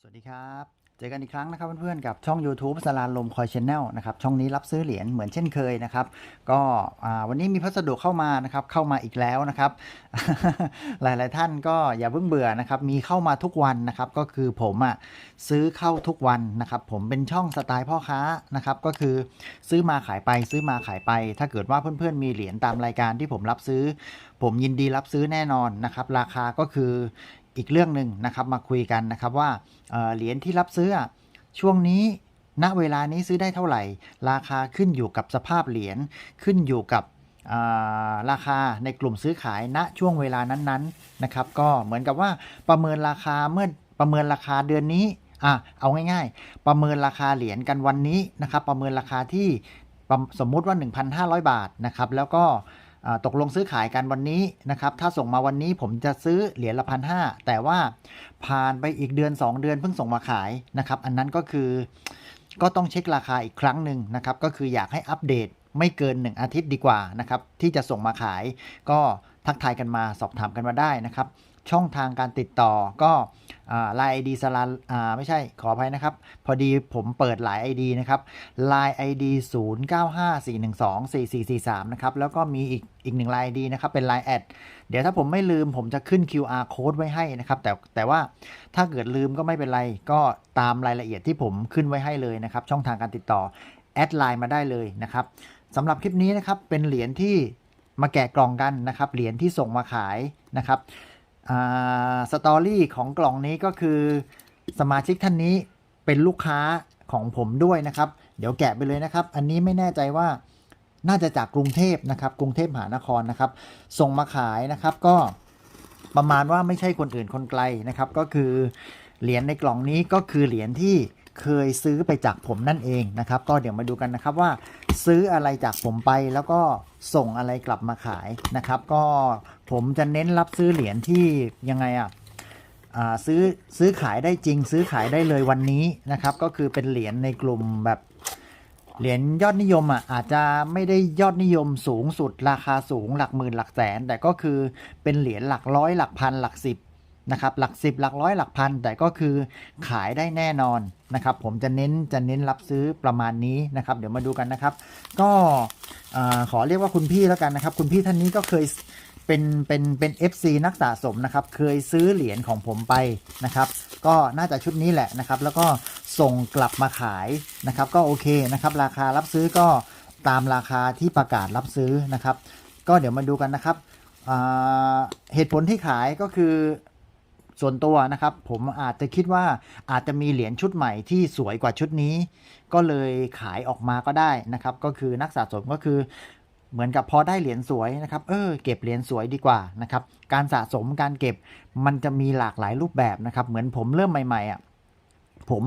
สวัสดีครับ เจอกันอีกครั้งนะครับเพื่อนๆกับช่อง YouTube สลานลมคอยชแนลนะครับช่องนี้รับซื้อเหรียญเหมือนเช่นเคยนะครับ ก็วันนี้มีพัสดุเข้ามานะครับเข้ามาอีกแล้วนะครับ หลายๆท่านก็อย่าเพิ่งเบื่อนะครับมีเข้ามาทุกวันนะครับก็คือผมอะซื้อเข้าทุกวันนะครับผมเป็นช่องสไตล์พ่อค้านะครับก็คือซื้อมาขายไปซื้อมาขายไป ถ้าเกิดว่าเพื่อนๆมีเหรียญตามรายการที่ผมรับซื้อ ผมยินดีรับซื้อแน่นอนนะครับราคาก็คือ อีกเรื่องหนึ่งนะครับมาคุยกันนะครับว่าเหรียญที่รับซื้อช่วงนี้ณเวลานี้ซื้อได้เท่าไหร่ ราคาขึ้นอยู่กับสภาพเหรียญขึ้นอยู่กับราคาในกลุ่มซื้อขายณช่วงเวลานั้นๆนะครับ ก็เหมือนกับว่าประเมินราคาเมื่อประเมินราคาเดือนนี้อะเอาง่ายๆ ประเมินราคาเหรียญกันวันนี้นะครับ ประเมินราคาที่สมมุติว่า 1,500 บาทนะครับ แล้วก็ ตกลงซื้อขายกันวันนี้นะครับ ถ้าส่งมาวันนี้ผมจะซื้อเหรียญละพันห้าแต่ว่าผ่านไปอีกเดือน 2 เดือนเพิ่งส่งมาขายนะครับ อันนั้นก็คือก็ต้องเช็คราคาอีกครั้งหนึ่งนะครับ ก็คืออยากให้อัปเดตไม่เกิน 1 อาทิตย์ดีกว่านะครับ ที่จะส่งมาขายก็ทักทายกันมาสอบถามกันมาได้นะครับ ช่องทางการติดต่อก็ไลน์ไอดีสลาไม่ใช่ขออภัยนะครับ พอดีผมเปิดหลาย ID นะครับ Line ID 0954124443นะครับ แล้วก็มีอีกอีกหนึ่ง Line ID นะครับ เป็น Line แอดเดี๋ยวถ้าผมไม่ลืมผมจะขึ้น QR code ไว้ให้นะครับ แต่แต่ว่าถ้าเกิดลืมก็ไม่เป็นไร ก็ตามรายละเอียดที่ผมขึ้นไว้ให้เลยนะครับ ช่องทางการติดต่อแอดไลน์มาได้เลยนะครับสำหรับคลิปนี้นะครับเป็นเหรียญที่มาแกะกล่องกันนะครับ เหรียญที่ส่งมาขายนะครับ สตอรี่ของกล่องนี้ก็คือสมาชิกท่านนี้เป็นลูกค้าของผมด้วยนะครับ เดี๋ยวแกะไปเลยนะครับ อันนี้ไม่แน่ใจว่าน่าจะจากกรุงเทพนะครับ กรุงเทพมหานครนะครับ ส่งมาขายนะครับก็ประมาณว่าไม่ใช่คนอื่นคนไกลนะครับ ก็คือเหรียญในกล่องนี้ก็คือเหรียญที่เคยซื้อไปจากผมนั่นเองนะครับ ก็เดี๋ยวมาดูกันนะครับว่าซื้ออะไรจากผมไปแล้วก็ส่งอะไรกลับมาขายนะครับ ก็ผมจะเน้นรับซื้อเหรียญที่ยังไงอะอ่าซื้อซื้อขายได้จริง ซื้อขายได้เลยวันนี้นะครับ ก็คือเป็นเหรียญในกลุ่มแบบเหรียญยอดนิยมอะอาจจะไม่ได้ยอดนิยมสูงสุดราคาสูงหลักหมื่นหลักแสน แต่ก็คือเป็นเหรียญหลักร้อยหลักพันหลักสิบ นะครับหลักสิบหลักร้อยหลักพัน แต่ก็คือขายได้แน่นอนนะครับ ผมจะเน้นจะเน้นรับซื้อประมาณนี้นะครับ เดี๋ยวมาดูกันนะครับ ก็ขอเรียกว่าคุณพี่แล้วกันนะครับ คุณพี่ท่านนี้ก็เคยเป็นเป็นเป็น FC นักสะสมนะครับ เคยซื้อเหรียญของผมไปนะครับ ก็น่าจะชุดนี้แหละนะครับ แล้วก็ส่งกลับมาขายนะครับ ก็โอเคนะครับ ราคารับซื้อก็ตามราคาที่ประกาศรับซื้อนะครับ ก็เดี๋ยวมาดูกันนะครับเหตุผลที่ขายก็คือ ส่วนตัวนะครับ ผมอาจจะคิดว่าอาจจะมีเหรียญชุดใหม่ที่สวยกว่าชุดนี้ ก็เลยขายออกมาก็ได้นะครับ ก็คือนักสะสมก็คือเหมือนกับพอได้เหรียญสวยนะครับ เออ เก็บเหรียญสวยดีกว่านะครับ การสะสมการเก็บมันจะมีหลากหลายรูปแบบนะครับ เหมือนผมเริ่มใหม่ๆอะ ผม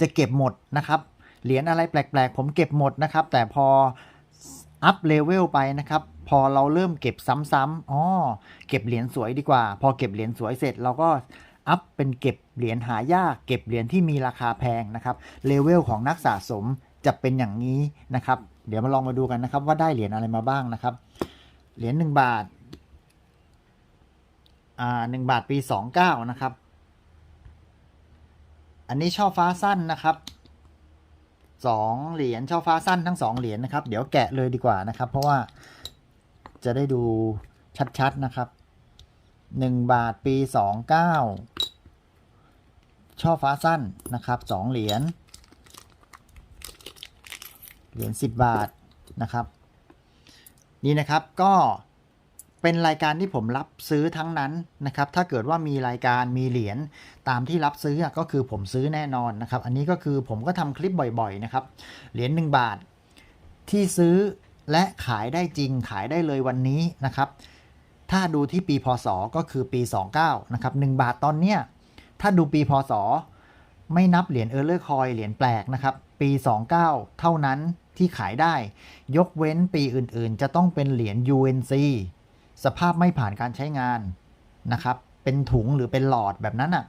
จะเก็บหมดนะครับ เหรียญอะไรแปลกๆ ผมเก็บหมดนะครับ แต่พออัพเลเวลไปนะครับ อเราเริ่มเก็บซ้ำๆอ๋อเก็บเหรียญสวยดีกว่า พอเก็บเหรียญสวยเสร็จเราก็อัพเป็นเก็บเหรียญหายาก เก็บเหรียญที่มีราคาแพงนะครับเลเวลของนักสะสมจะเป็นอย่างนี้นะครับ เดี๋ยวมาลองมาดูกันนะครับ ว่าได้เหรียญอะไรมาบ้างนะครับ เหรียญหนึ่งบาทอ่าหนึ่งบาทปีสองเก้านะครับ อันนี้ช่อฟ้าสั้นนะครับสองเหรียญช่อฟ้าสั้นทั้งสองเหรียญนะครับ เดี๋ยวแกะเลยดีกว่านะครับ เพราะว่า จะได้ดูชัดๆนะครับหนึ่งบาทปีสองเก้าช่อฟ้าสั้นนะครับสองเหรียญ เหรียญสิบบาทนะครับ นี่นะครับก็เป็นรายการที่ผมรับซื้อทั้งนั้นนะครับ ถ้าเกิดว่ามีรายการมีเหรียญตามที่รับซื้อก็คือผมซื้อแน่นอนนะครับ อันนี้ก็คือผมก็ทำคลิปบ่อยๆนะครับ เหรียญ1บาทที่ซื้อ และขายได้จริงขายได้เลยวันนี้นะครับ ถ้าดูที่ปีพศก็คือปี 29 นะครับ 1 บาทตอนเนี้ยถ้าดูปีพศ ไม่นับเหรียญเออร์เลอร์คอยเหรียญแปลกนะครับ ปี 29 เท่านั้นที่ขายได้ ยกเว้นปีอื่นๆ จะต้องเป็นเหรียญ UNC สภาพไม่ผ่านการใช้งานนะครับเป็นถุงหรือเป็นหลอดแบบนั้นอะ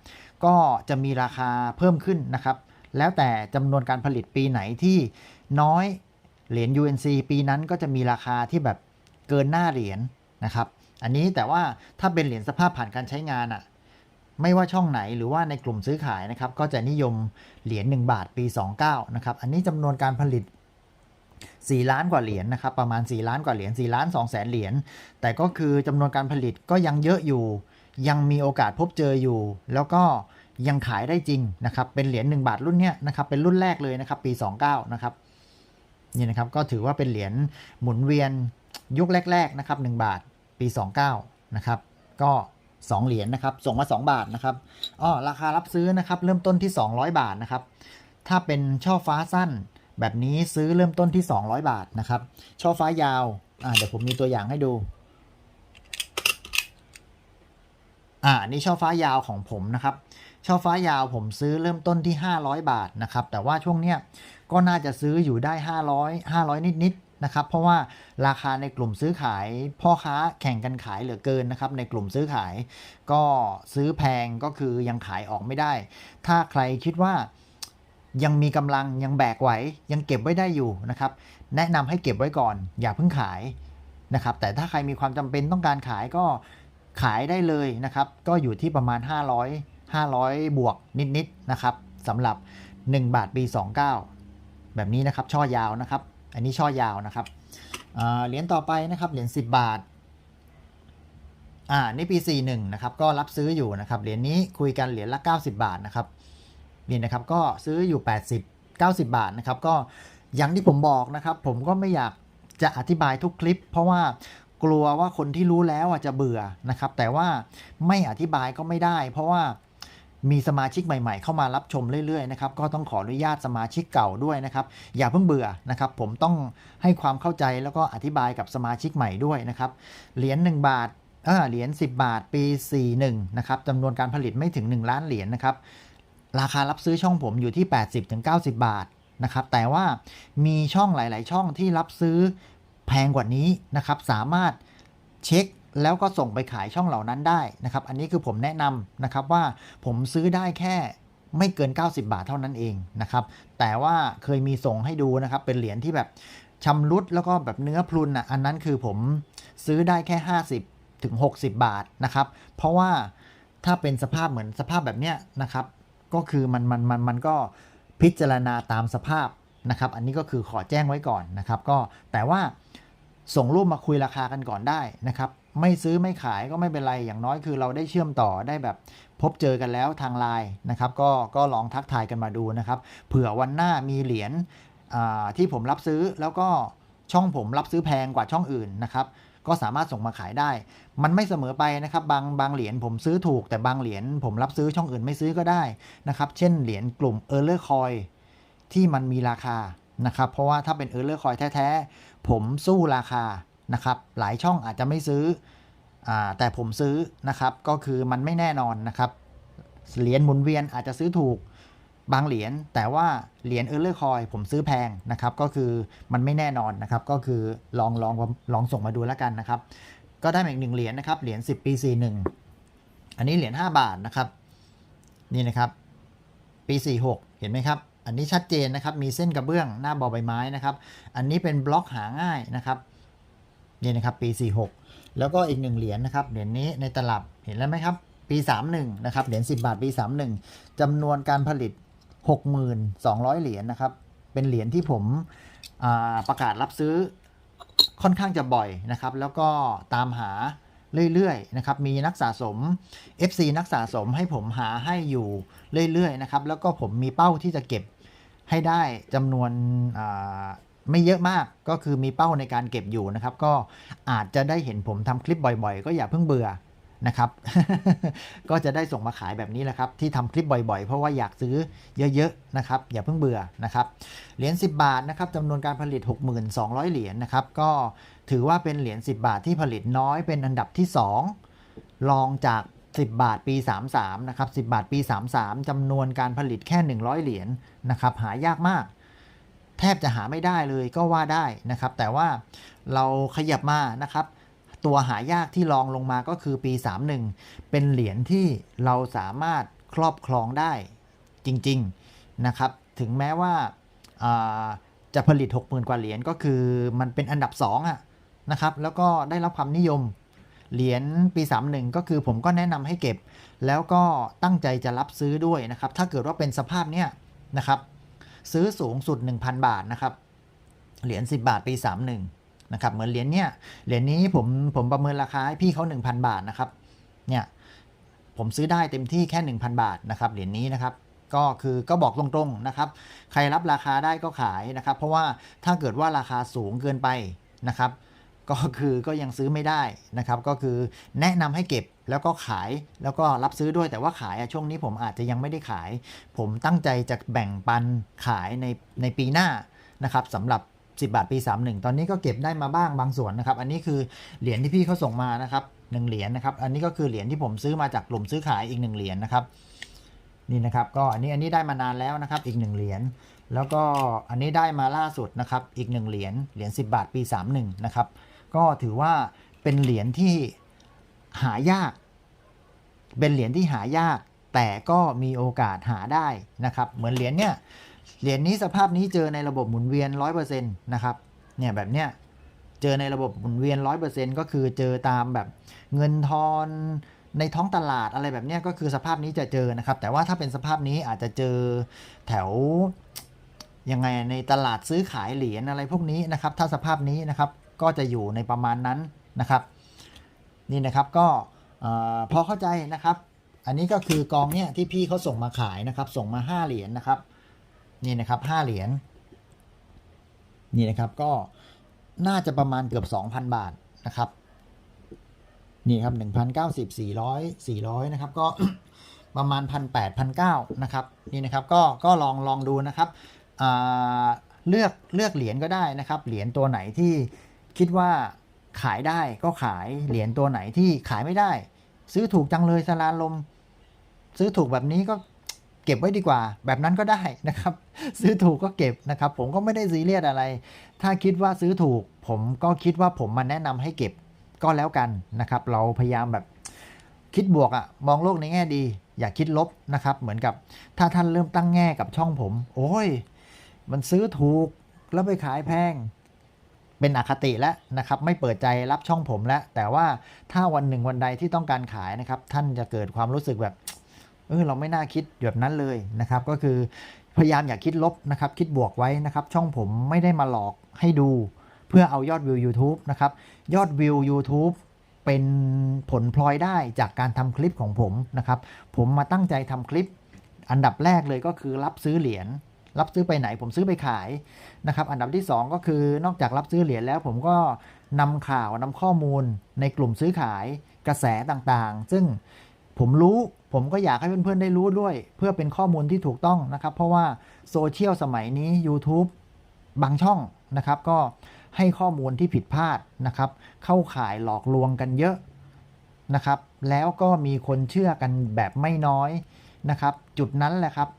ก็จะมีราคาเพิ่มขึ้นนะครับ แล้วแต่จำนวนการผลิตปีไหนที่น้อย เหรียญ UNC ปีนั้นก็จะมีราคาที่แบบเกินหน้าเหรียญนะครับ อันนี้แต่ว่าถ้าเป็นเหรียญสภาพผ่านการใช้งานอะไม่ว่าช่องไหนหรือว่าในกลุ่มซื้อขายนะครับ ก็จะนิยมเหรียญ1บาทปี 29นะครับ อันนี้จำนวนการผลิต 4 ล้านกว่าเหรียญนะครับ ประมาณ 4 ล้านกว่าเหรียญ4ล้าน2แสนเหรียญแต่ก็คือจำนวนการผลิตก็ยังเยอะอยู่ ยังมีโอกาสพบเจออยู่ แล้วก็ยังขายได้จริงนะครับ เป็นเหรียญ1บาทรุ่นเนี้ยนะครับ เป็นรุ่นแรกเลยนะครับ ปี 29นะครับ นี่นะครับก็ถือว่าเป็นเหรียญหมุนเวียนยุคแรก ๆ นะครับ 1 บาทปี 29 นะครับ ก็ 2 เหรียญนะครับ ส่งมา 2 บาทนะครับอ้อราคารับซื้อนะครับ เริ่มต้นที่ 200 บาทนะครับ ถ้าเป็นช่อฟ้าสั้น แบบนี้ซื้อเริ่มต้นที่ 200 บาทนะครับ ช่อฟ้ายาวอ่าเดี๋ยวผมมีตัวอย่างให้ดูอ่าอันนี่ช่อฟ้ายาวของผมนะครับช่อฟ้ายาวผมซื้อเริ่มต้นที่ 500 บาทนะครับ แต่ว่าช่วงเนี้ย ก็น่าจะซื้ออยู่ได้ 500 500 นิดๆนะครับเพราะว่าราคาในกลุ่มซื้อขาย พ่อค้าแข่งกันขายเหลือเกินนะครับในกลุ่มซื้อขาย ก็ซื้อแพงก็คือยังขายออกไม่ได้ ถ้าใครคิดว่ายังมีกำลังยังแบกไหวยังเก็บไว้ได้อยู่นะครับ แนะนำให้เก็บไว้ก่อน อย่าเพิ่งขายนะครับ แต่ถ้าใครมีความจำเป็นต้องการขายก็ขายได้เลยนะครับ ก็อยู่ที่ประมาณ 500 500 บวกนิดๆนะครับสำหรับ 1 บาทปี 29 แบบนี้นะครับช่อยาวนะครับ อันนี้ช่อยาวนะครับเหรียญต่อไปนะครับเหรียญ10 บาทอ่าในี่ปี 41นะครับก็รับซื้ออยู่นะครับเหรียญนี้คุยกันเหรียญละ 90 บาทนะครับนี่นะครับก็ซื้ออยู่ 80 90 บาทนะครับก็อย่างที่ผมบอกนะครับผมก็ไม่อยากจะอธิบายทุกคลิป เพราะว่ากลัวว่าคนที่รู้แล้วอะจะเบื่อนะครับแต่ว่าไม่อธิบายก็ไม่ได้ เพราะว่า มีสมาชิกใหม่ ๆ เข้ามารับชมเรื่อยๆนะครับก็ต้องขออนุญาตสมาชิกเก่าด้วยนะครับอย่าเพิ่งเบื่อนะครับผมต้องให้ความเข้าใจแล้วก็อธิบายกับสมาชิกใหม่ด้วยนะครับเหรียญ1บาทเออเหรียญ10 บาทปี 41นะครับจำนวนการผลิตไม่ถึง 1 ล้านเหรียญนะครับราคารับซื้อช่องผมอยู่ที่ 80-90 บาทนะครับแต่ว่ามีช่องหลาย ๆ ช่องที่รับซื้อแพงกว่านี้นะครับสามารถเช็ค แล้วก็ส่งไปขายช่องเหล่านั้นได้นะครับ อันนี้คือผมแนะนำนะครับว่าผมซื้อได้แค่ไม่เกิน 90 บาทเท่านั้นเองนะครับ แต่ว่าเคยมีส่งให้ดูนะครับ เป็นเหรียญที่แบบชำรุดแล้วก็แบบเนื้อพรุนอะอันนั้นคือผมซื้อได้แค่ 50ถึง60 บาทนะครับ เพราะว่าถ้าเป็นสภาพเหมือนสภาพแบบเนี้ยนะครับ ก็คือมันมันมันมันก็พิจารณาตามสภาพนะครับ อันนี้ก็คือขอแจ้งไว้ก่อนนะครับ ก็แต่ว่าส่งรูปมาคุยราคากันก่อนได้นะครับ ไม่ซื้อไม่ขายก็ไม่เป็นไรอย่างน้อยคือเราได้เชื่อมต่อได้แบบพบเจอกันแล้วทางไลน์นะครับก็ก็ลองทักทายกันมาดูนะครับ เผื่อวันหน้ามีเหรียญที่ผมรับซื้อแล้วก็ช่องผมรับซื้อแพงกว่าช่องอื่นนะครับก็สามารถส่งมาขายได้ มันไม่เสมอไปนะครับ บางบางเหรียญผมซื้อถูก แต่บางเหรียญผมรับซื้อช่องอื่นไม่ซื้อก็ได้นะครับ เช่นเหรียญกลุ่ม e a r l e r Coin ที่มันมีราคานะครับ เพราะว่าถ้าเป็น e a r l e r Coin แท้ ๆ ผมสู้ราคา นะครับหลายช่องอาจจะไม่ซื้ออแต่ผมซื้อนะครับก็คือมันไม่แน่นอนนะครับเหรียญหมุนเวียนอาจจะซื้อถูกบางเหรียญแต่ว่าเหรียญเออร์เลอร์คอยผมซื้อแพงนะครับก็คือมันไม่แน่นอนนะครับก็คือลองลองลองส่งมาดูแล้วกันนะครับ ก็ได้มาอีกหนึ่งเหรียญนะครับเหรียญ10 ปี 41 อันนี้เหรียญ5บาทนะครับนี่นะครับปี 46 เห็นไหมครับ อันนี้ชัดเจนนะครับมีเส้นกระเบื้องหน้าบอใบไม้นะครับ อันนี้เป็นบล็อกหาง่ายนะครับ นี่นะครับปี 46 แล้วก็อีกหนึ่งเหรียญนะครับเหรียญนี้ในตลับเห็นแล้วไหมครับปี 31นะครับเหรียญ10 บาทปี 31จำนวนการผลิต 6,200 เหรียญนะครับเป็นเหรียญที่ผมประกาศรับซื้อค่อนข้างจะบ่อยนะครับ แล้วก็ตามหาเรื่อยๆนะครับ มีนักสะสม FC นักสะสมให้ผมหาให้อยู่เรื่อยๆนะครับ แล้วก็ผมมีเป้าที่จะเก็บให้ได้จำนวน ไม่เยอะมากก็คือมีเป้าในการเก็บอยู่นะครับ ก็อาจจะได้เห็นผมทำคลิปบ่อยๆ ก็อย่าเพิ่งเบื่อนะครับ ก็จะได้ส่งมาขายแบบนี้แหละครับ ที่ทำคลิปบ่อยๆ เพราะว่าอยากซื้อเยอะๆนะครับ อย่าเพิ่งเบื่อนะครับเหรียญ10 บาทนะครับจำนวนการผลิต 6,200 เหรียญนะครับ ก็ถือว่าเป็นเหรียญ10 บาทที่ผลิตน้อยเป็นอันดับที่ 2 รองจาก 10 บาทปี 33นะครับ10 บาทปี 33จำนวนการผลิตแค่ 100 เหรียญนะครับ หายากมาก แทบจะหาไม่ได้เลยก็ว่าได้นะครับ แต่ว่าเราขยับมานะครับ ตัวหายากที่รองลงมาก็คือปี 31 เป็นเหรียญที่เราสามารถครอบครองได้จริงๆนะครับ ถึงแม้ว่าาจะผลิต 60,000 กว่าเหรียญก็คือมันเป็นอันดับ2อะนะครับ แล้วก็ได้รับความนิยมเหรียญปี 31 ก็คือผมก็แนะนำให้เก็บ แล้วก็ตั้งใจจะรับซื้อด้วยนะครับ ถ้าเกิดว่าเป็นสภาพเนี้ยนะครับ ซื้อสูงสุด 1,000 บาทนะครับ เหรียญ10 บาทปี 31นะครับเหมือนเหรียญเนี้ยเหรียญนี้ผมผมประเมินราคาให้พี่เขา1,000 บาทนะครับเนี่ยผมซื้อได้เต็มที่แค่ 1,000 บาทนะครับเหรียญนี้นะครับก็คือก็บอกตรงๆนะครับ ใครรับราคาได้ก็ขายนะครับ เพราะว่าถ้าเกิดว่าราคาสูงเกินไปนะครับ ก็คือก็ยังซื้อไม่ได้นะครับ ก็คือแนะนำให้เก็บ แล้วก็ขายแล้วก็รับซื้อด้วยแต่ว่าขายอะช่วงนี้ผมอาจจะยังไม่ได้ขาย ผมตั้งใจจะแบ่งปันขายในในปีหน้านะครับสำหรับ 10 บาทปี 31 ตอนนี้ก็เก็บได้มาบ้างบางส่วนนะครับ อันนี้คือเหรียญที่พี่เขาส่งมานะครับหนึ่งเหรียญนะครับ อันนี้ก็คือเหรียญที่ผมซื้อมาจากกลุ่มซื้อขายอีกหนึ่งเหรียญนะครับนี่นะครับก็อันนี้อันนี้ได้มานานแล้วนะครับอีกหนึ่งเหรียญแล้วก็อันนี้ได้มาล่าสุดนะครับอีกหนึ่งเหรียญเหรียญ10 บาทปี 31 นะครับก็ถือว่าเป็นเหรียญที่ หายาก เป็นเหรียญที่หายาก แต่ก็มีโอกาสหาได้นะครับ เหมือนเหรียญเนี้ยเหรียญนี้สภาพนี้เจอในระบบหมุนเวียน 100%นะครับเนี่ยแบบเนี้ยเจอในระบบหมุนเวียน 100%ก็คือเจอตามแบบเงินทอนในท้องตลาดอะไรแบบเนี้ยก็คือสภาพนี้จะเจอนะครับ แต่ว่าถ้าเป็นสภาพนี้อาจจะเจอแถวยังไงในตลาดซื้อขายเหรียญอะไรพวกนี้นะครับ ถ้าสภาพนี้นะครับก็จะอยู่ในประมาณนั้นนะครับ นี่นะครับก็พอเข้าใจนะครับ อันนี้ก็คือกองเนี่ยที่พี่เขาส่งมาขายนะครับ ส่งมา 5 เหรียญนะครับนี่นะครับ5เหรียญนี่นะครับก็น่าจะประมาณเกือบ 2,000 บาทนะครับนี่ครับ1,090 400 400นะครับก็ประมาณ 1,800 1,900นะครับนี่นะครับก็ก็ลองลองดูนะครับเลือกเลือกเหรียญก็ได้นะครับเหรียญตัวไหนที่คิดว่า ขายได้ก็ขายเหรียญตัวไหนที่ขายไม่ได้ ซื้อถูกจังเลยสลาลม ซื้อถูกแบบนี้ก็เก็บไว้ดีกว่า แบบนั้นก็ได้นะครับ ซื้อถูกก็เก็บนะครับ ผมก็ไม่ได้ซีเรียสอะไร ถ้าคิดว่าซื้อถูก ผมก็คิดว่าผมมาแนะนำให้เก็บก็แล้วกันนะครับ เราพยายามแบบคิดบวกอะมองโลกในแง่ดี อย่าคิดลบนะครับ เหมือนกับถ้าท่านเริ่มตั้งแง่กับช่องผม โอ้ย มันซื้อถูกแล้วไปขายแพง เป็นอคติแล้วนะครับไม่เปิดใจรับช่องผมแล้ว แต่ว่าถ้าวันหนึ่งวันใดที่ต้องการขายนะครับ ท่านจะเกิดความรู้สึกแบบเออเราไม่น่าคิดแบบนั้นเลยนะครับ ก็คือพยายามอย่าคิดลบนะครับ คิดบวกไว้นะครับ ช่องผมไม่ได้มาหลอกให้ดู เพื่อเอายอดวิว YouTube นะครับ ยอดวิว YouTube เป็นผลพลอยได้จากการทำคลิปของผมนะครับ ผมมาตั้งใจทำคลิป อันดับแรกเลยก็คือรับซื้อเหรียญ รับซื้อไปไหน ผมซื้อไปขายนะครับอันดับที่ 2 ก็คือนอกจากรับซื้อเหรียญแล้ว ผมก็นำข่าวนำข้อมูลในกลุ่มซื้อขายกระแสต่างๆ ซึ่งผมรู้ผมก็อยากให้เพื่อนๆได้รู้ด้วย เพื่อเป็นข้อมูลที่ถูกต้องนะครับ เพราะว่าโซเชียลสมัยนี้ YouTube บางช่องนะครับ ก็ให้ข้อมูลที่ผิดพลาดนะครับ เข้าข่ายหลอกลวงกันเยอะนะครับ แล้วก็มีคนเชื่อกันแบบไม่น้อยนะครับ จุดนั้นแหละครับ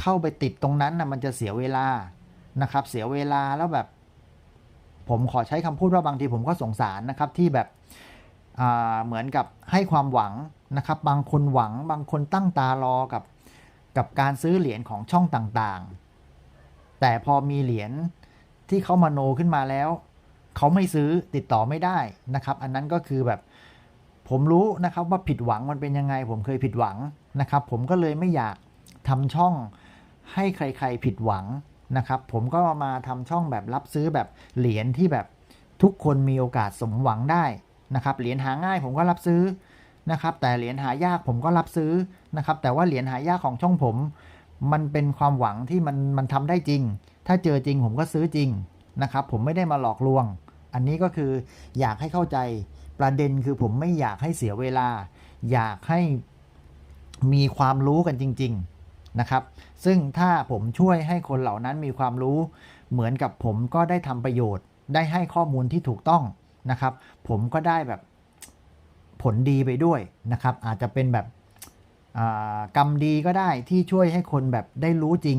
เข้าไปติดตรงนั้นนะมันจะเสียเวลานะครับ เสียเวลาแล้วแบบ ผมขอใช้คำพูดว่าบางทีผมก็สงสารนะครับที่แบบเหมือนกับให้ความหวังนะครับ บางคนหวังบางคนตั้งตารอกับกับการซื้อเหรียญของช่องต่างๆ แต่พอมีเหรียญที่เขามาโนขึ้นมาแล้วเขาไม่ซื้อติดต่อไม่ได้นะครับ อันนั้นก็คือแบบผมรู้นะครับว่าผิดหวังมันเป็นยังไง ผมเคยผิดหวังนะครับ ผมก็เลยไม่อยากทำช่อง ให้ใครๆผิดหวังนะครับ ผมก็มาทำช่องแบบรับซื้อแบบเหรียญที่แบบทุกคนมีโอกาสสมหวังได้นะครับ เหรียญหาง่ายผมก็รับซื้อนะครับ แต่เหรียญหายากผมก็รับซื้อนะครับ แต่ว่าเหรียญหายากของช่องผม มันเป็นความหวังที่มันมันทำได้จริง ถ้าเจอจริงผมก็ซื้อจริงนะครับ ผมไม่ได้มาหลอกลวง อันนี้ก็คืออยากให้เข้าใจประเด็นคือผมไม่อยากให้เสียเวลา อยากให้มีความรู้กันจริง ๆ นะครับ ซึ่งถ้าผมช่วยให้คนเหล่านั้นมีความรู้ เหมือนกับผมก็ได้ทำประโยชน์ ได้ให้ข้อมูลที่ถูกต้องนะครับ ผมก็ได้แบบผลดีไปด้วยนะครับ อาจจะเป็นแบบกรรมดีก็ได้ที่ช่วยให้คนแบบได้รู้จริง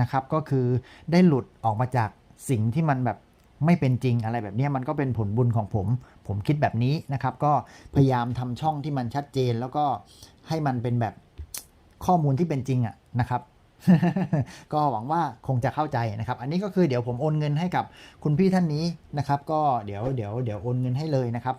นะครับ ก็คือได้หลุดออกมาจากสิ่งที่มันแบบไม่เป็นจริงอะไรแบบนี้มันก็เป็นผลบุญของผม ผมคิดแบบนี้นะครับ ก็พยายามทำช่องที่มันชัดเจน แล้วก็ให้มันเป็นแบบข้อมูลที่เป็นจริงอะ นะครับ ก็หวังว่าคงจะเข้าใจนะครับ อันนี้ก็คือเดี๋ยวผมโอนเงินให้กับคุณพี่ท่านนี้นะครับ ก็เดี๋ยวเดี๋ยวเดี๋ยวโอนเงินให้เลยนะครับ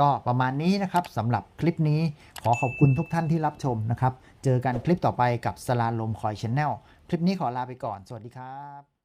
ก็ประมาณนี้นะครับสำหรับคลิปนี้ขอขอบคุณทุกท่านที่รับชมนะครับ เจอกันคลิปต่อไปกับสลาลมคอยชแนลคลิปนี้ขอลาไปก่อน สวัสดีครับ